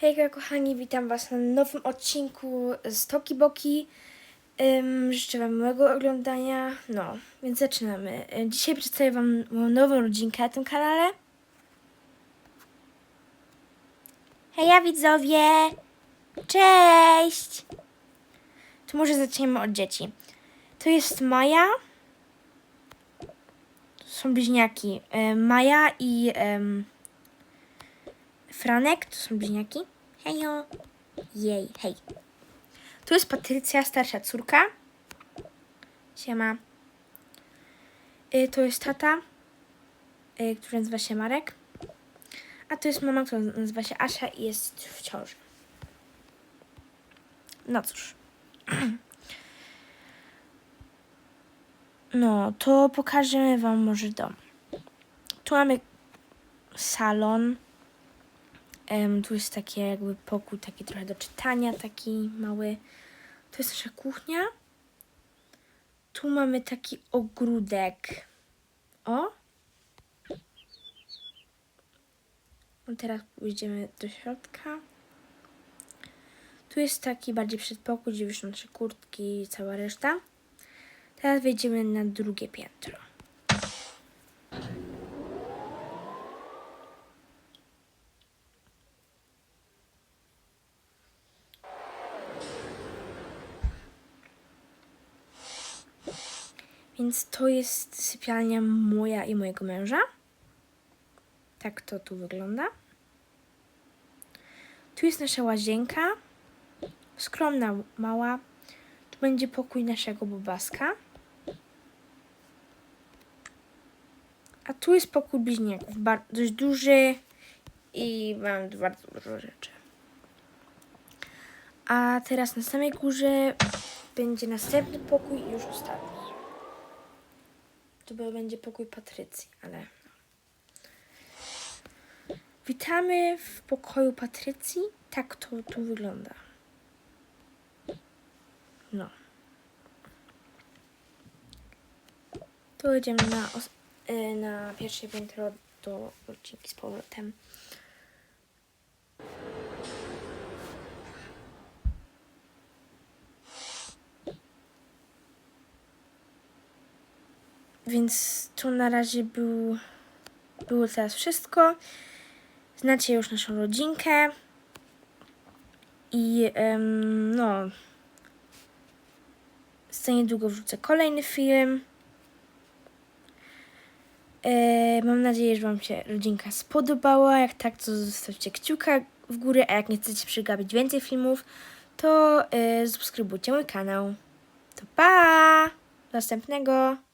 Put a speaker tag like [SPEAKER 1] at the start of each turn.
[SPEAKER 1] Hejka kochani, witam Was na nowym odcinku z Toki Boki. Ym, życzę Wam miłego oglądania. No, więc zaczynamy. Y, Dzisiaj przedstawię Wam moją nową rodzinkę na tym kanale. Heja widzowie! Cześć! To może zaczniemy od dzieci. To jest Maja. To są bliźniaki. Y, Maja i... em, Franek, to są bliźniaki. Hejo. Jej, hej. Tu jest Patrycja, starsza córka. Siema. Y, to jest tata, y, który nazywa się Marek. A to jest mama, która nazywa się Asia i jest w ciąży. No cóż. No, to pokażemy Wam może dom. Tu mamy salon. Em, tu jest taki jakby pokój, taki trochę do czytania, taki mały. To jest nasza kuchnia. Tu mamy taki ogródek. O! No teraz pójdziemy do środka. Tu jest taki bardziej przedpokój, gdzie wiszą nasze kurtki i cała reszta. Teraz wejdziemy na drugie piętro. Więc to jest sypialnia moja i mojego męża. Tak to tu wygląda. Tu jest nasza łazienka. Skromna, mała. Tu będzie pokój naszego bobaska. A tu jest pokój bliźniaków. Dość duży i mam bardzo dużo rzeczy. A teraz na samej górze będzie następny pokój i już ostatni. To będzie pokój Patrycji, ale. Witamy w pokoju Patrycji. Tak to tu wygląda. No. Tu jedziemy na, y, na pierwsze piętro do rodzinki z powrotem. Więc tu na razie był, było teraz wszystko. Znacie już naszą rodzinkę. I em, no. Za niedługo wrzucę kolejny film. E, mam nadzieję, że Wam się rodzinka spodobała. Jak tak, to zostawcie kciuka w górę, a jak nie chcecie przegapić więcej filmów, to e, subskrybujcie mój kanał. To pa! Do następnego!